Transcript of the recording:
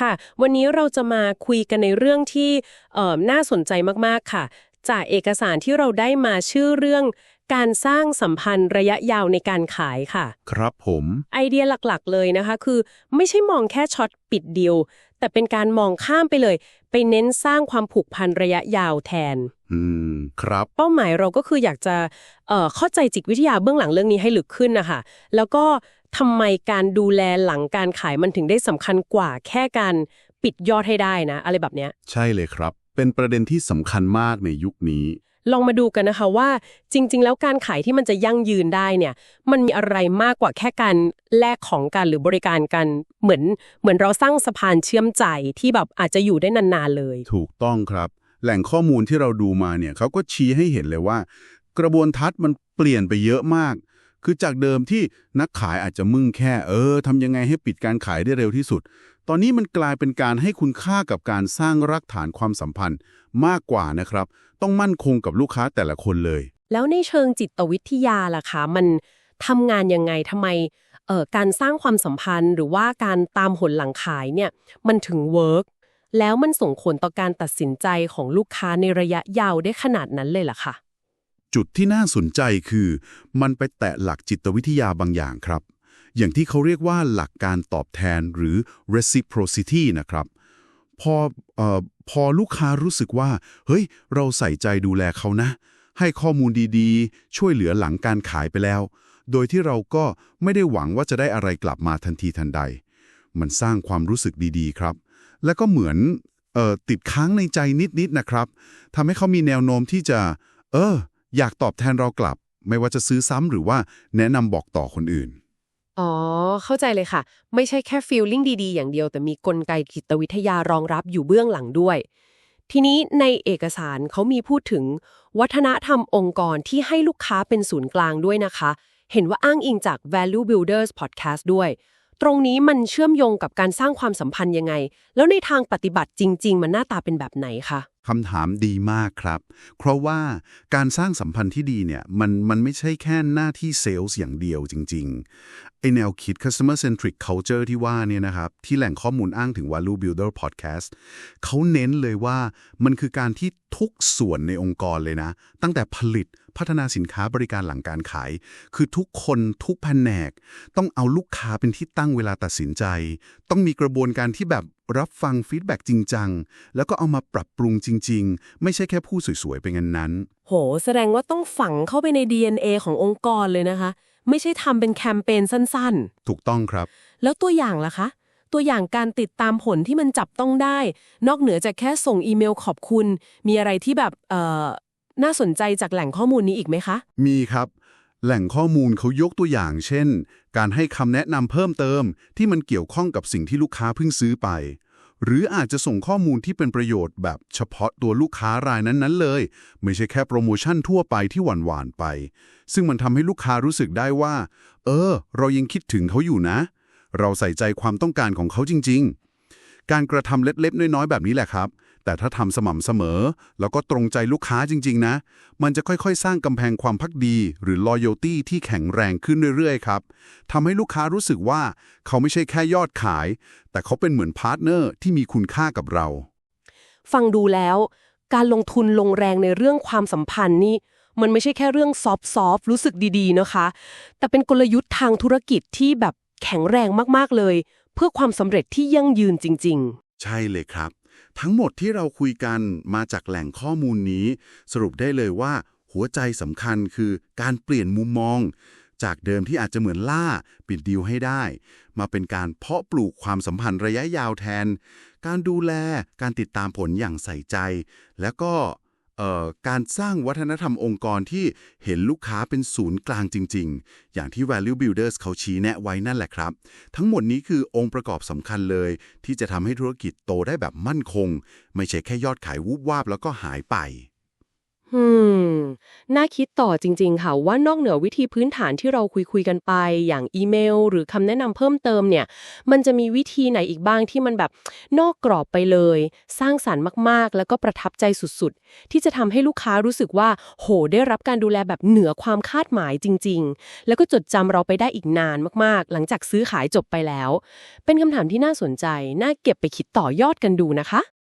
ค่ะ วันนี้เราจะมาคุยกันในเรื่องที่เอ่อน่าสนใจมากๆค่ะ จากเอกสารที่เราได้มาชื่อเรื่องการสร้างสัมพันธ์ระยะยาวในการขายค่ะ ครับผม ไอเดียหลักๆ เลยนะคะ คือไม่ใช่มองแค่ช็อตปิดดีลแต่เป็นการมองข้ามไปเลย ไปเน้นสร้างความผูกพันระยะยาวแทน อืม ครับ เป้าหมายเราก็คืออยากจะเอ่อเข้าใจจิตวิทยาเบื้องหลังเรื่องนี้ให้ลึกขึ้นนะคะ แล้วก็ ทำไมการดูแลหลังการขายมันถึงได้สำคัญกว่าแค่การปิดยอดให้ได้นะ อะไรแบบเนี้ย ใช่เลยครับ เป็นประเด็นที่สำคัญมากในยุคนี้ ลองมาดูกันนะคะว่าจริง ๆ แล้วการขายที่มันจะยั่งยืนได้เนี่ย มันมีอะไรมากกว่าแค่การแลกของกันหรือบริการกันเหมือน เหมือนเราสร้างสะพานเชื่อมใจที่แบบอาจจะอยู่ได้นานๆเลย ถูกต้องครับ แหล่งข้อมูลที่เราดูมาเนี่ยเขาก็ชี้ให้เห็นเลยว่า กระบวนทัศน์มันเปลี่ยนไปเยอะมาก คือจากเดิมที่นักขายอาจจะมึ่งแค่ เออทำยังไงให้ปิดการขายได้เร็วที่สุด ตอนนี้มันกลายเป็นการให้คุณค่ากับการสร้างรากฐานความสัมพันธ์มากกว่านะครับ ต้องมั่นคงกับลูกค้าแต่ละคนเลย แล้วในเชิงจิตวิทยาล่ะคะ มันทำงานยังไงทำไมเอ่อการสร้างความสัมพันธ์หรือว่าการตามหนหลังขายเนี่ยมันถึงเวิร์กแล้วมันส่งผลต่อการตัดสินใจของลูกค้าในระยะยาวได้ขนาดนั้นเลยล่ะค่ะ จุดที่น่าสนใจคือ มันไปแตะหลักจิตวิทยาบางอย่างครับ อย่างที่เขาเรียกว่าหลักการตอบแทนหรือ reciprocity นะครับ พอเอ่อพอลูกค้ารู้สึกว่า เฮ้ย เราใส่ใจดูแลเขานะ ให้ข้อมูลดีๆ ช่วยเหลือหลังการขายไปแล้ว โดยที่เราก็ไม่ได้หวังว่าจะได้อะไรกลับมาทันทีทันใด มันสร้างความรู้สึกดีๆ ครับ และก็เหมือนเอ่อติดค้างในใจนิดๆนะครับทำให้เขามีแนวโน้มที่จะ เออ อยากตอบแทนเรากลับ ไม่ว่าจะซื้อซ้ำหรือว่าแนะนำบอกต่อคนอื่น อ๋อ เข้าใจเลยค่ะ ไม่ใช่แค่ฟีลลิ่งดีๆ อย่างเดียว แต่มีกลไกจิตวิทยารองรับอยู่เบื้องหลังด้วย ทีนี้ในเอกสารเขามีพูดถึง วัฒนธรรมองค์กรที่ให้ลูกค้าเป็นศูนย์กลางด้วยนะคะ เห็นว่าอ้างอิงจาก Value Builders Podcast ด้วยตรงนี้มันเชื่อมโยงกับการสร้างความสัมพันธ์ยังไง แล้วในทางปฏิบัติจริง ๆ มันหน้าตาเป็นแบบไหนคะคำถามดีมากครับ เพราะว่าการสร้างสัมพันธ์ที่ดีเนี่ยมันมันไม่ใช่แค่หน้าที่เซลล์อย่างเดียวจริงๆ ไอแนวคิด customer centric culture ที่ว่าเนี่ยนะครับ ที่แหล่งข้อมูลอ้างถึง Value Builder Podcast เขาเน้นเลยว่ามันคือการที่ทุกส่วนในองค์กรเลยนะ ตั้งแต่ผลิตพัฒนาสินค้าบริการหลังการขาย คือทุกคนทุกแผนก ต้องเอาลูกค้าเป็นที่ตั้งเวลาตัดสินใจ ต้องมีกระบวนการที่แบบ รับฟังฟีดแบ็จริงจัง แล้วก็เอามาปรับปรุงจริง ๆ ไม่ใช่แค่พูดสวยๆ ไปงั้นนั้นโห แสดงว่าต้องฝังเข้าไปใน DNA ขององค์กรเลยนะคะ ไม่ใช่ทำเป็นแคมเปญสั้นๆ ถูกต้องครับ แล้วตัวอย่างล่ะคะ ตัวอย่างการติดตามผลที่มันจับต้องได้ นอกเหนือจากแค่ส่งอีเมลขอบคุณ มีอะไรที่แบบเอ่อน่าสนใจจากแหล่งข้อมูลนี้อีกไหมคะ มีครับ แหล่งข้อมูลเขายกตัวอย่าง เช่น การให้คำแนะนำเพิ่มเติม ที่มันเกี่ยวข้องกับสิ่งที่ลูกค้าเพิ่งซื้อไป หรืออาจจะส่งข้อมูลที่เป็นประโยชน์แบบเฉพาะตัวลูกค้ารายนั้นๆเลย ไม่ใช่แค่โปรโมชั่นทั่วไปที่หวานๆไป ซึ่งมันทำให้ลูกค้ารู้สึกได้ว่า เออ เรายังคิดถึงเขาอยู่นะ เราใส่ใจความต้องการของเขาจริง ๆ การกระทำเล็กๆน้อยๆแบบนี้แหละครับ แต่ถ้าทำสม่ำเสมอ แล้วก็ตรงใจลูกค้าจริง ๆ นะ มันจะค่อยๆ สร้างกำแพงความพักดี หรือ loyalty ที่แข็งแรงขึ้นเรื่อย ๆ ครับทำให้ลูกค้ารู้สึกว่าเขาไม่ใช่แค่ยอดขาย แต่เขาเป็นเหมือนพาร์ทเนอร์ที่มีคุณค่ากับเรา ฟังดูแล้ว การลงทุนลงแรงในเรื่องความสัมพันธ์นี่มันไม่ใช่แค่เรื่องซอฟต์ๆรู้สึกดีๆนะคะ แต่เป็นกลยุทธ์ทางธุรกิจที่แบบแข็งแรงมากๆเลย เพื่อความสำเร็จที่ยั่งยืนจริง ๆ ใช่เลยครับ ทั้งหมดที่เราคุยกันมาจากแหล่งข้อมูลนี้ สรุปได้เลยว่า หัวใจสำคัญคือการเปลี่ยนมุมมอง จากเดิมที่อาจจะเหมือนล่า ปิดดีลให้ได้ มาเป็นการเพาะปลูกความสัมพันธ์ระยะยาวแทน การดูแลการติดตามผลอย่างใส่ใจ แล้วก็ การสร้างวัฒนธรรมองค์กรที่เห็นลูกค้าเป็นศูนย์กลางจริง ๆ อย่างที่ Value Builders เขาชี้แนะไว้นั่นแหละครับ ทั้งหมดนี้คือองค์ประกอบสำคัญเลย ที่จะทำให้ธุรกิจโตได้แบบมั่นคง ไม่ใช่แค่ยอดขายวูบวาบแล้วก็หายไป อืมน่าคิดต่อจริง ๆ ค่ะว่านอกเหนือวิธีพื้นฐานที่เราคุยคุยๆกันไป อย่างอีเมล หรือคำแนะนำเพิ่มเติมเนี่ย มันจะมีวิธีไหนอีกบ้างที่มันแบบนอกกรอบไปเลย สร้างสรรค์มากๆ แล้วก็ประทับใจสุดๆ ที่จะทำให้ลูกค้ารู้สึกว่า โห ได้รับการดูแลแบบเหนือความคาดหมายจริง ๆ แล้วก็จดจำเราไปได้อีกนานมากๆ หลังจากซื้อขายจบไปแล้ว เป็นคำถามที่น่าสนใจ น่าเก็บไปคิดต่อยอดกันดูนะคะ